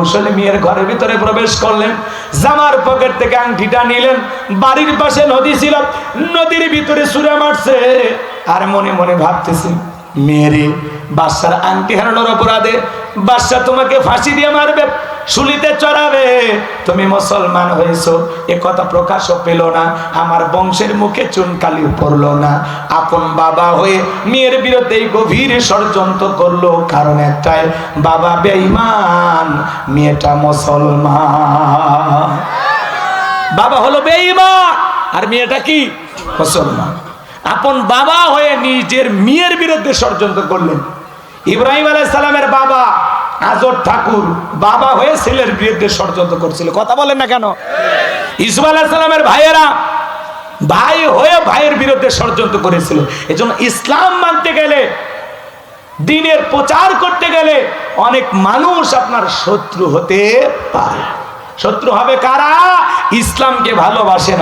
কৌশলে ঘরের ভিতরে প্রবেশ করলেন, জামার পকেট থেকে আংটিটা নিলেন, বাড়ির পাশে নদী ছিল, নদীর ভিতরে সুরে মারছে। আর মনে মনে ভাবতেছে, মেয়েরে, বাদশার আংটি হারানোর অপরাধে বাচ্চা তোমাকে ফাঁসি দিয়ে মারবে। শুলিতে চড়াবে। তুমি মুসলমান হয়েছো, এ কথা প্রকাশও পেল না। আমার বংশের মুখে চুনকালি পড়ল না। আপন বাবা হয়ে মেয়ের বিরুদ্ধে গভীর ষড়যন্ত্র করল। কারণ একটাই, বাবা বেঈমান, মেয়েটা মুসলমান। বাবা হলো বেঈমান, আর মেয়েটা কি? মুসলমান। আপন বাবা হয়ে নিজের মেয়ের বিরুদ্ধে ষড়যন্ত্র করলেন। ইব্রাহিম আলাইহিস সালামের বাবা আজর ঠাকুর বাবা হয়ে ছেলের বিরুদ্ধে ষড়যন্ত্র করছিল। কথা বলেন না কেন? ইসুফ আলাইহিস সালামের ভাইয়েরা ভাই হয়ে ভাইয়ের বিরুদ্ধে ষড়যন্ত্র করেছিল। এজন্য ইসলাম মানতে গেলে, দিনের প্রচার করতে গেলে অনেক মানুষ আপনার শত্রু হতে পারে। শত্রু হবে কারা? ইসলামকে ভালোবাসে না।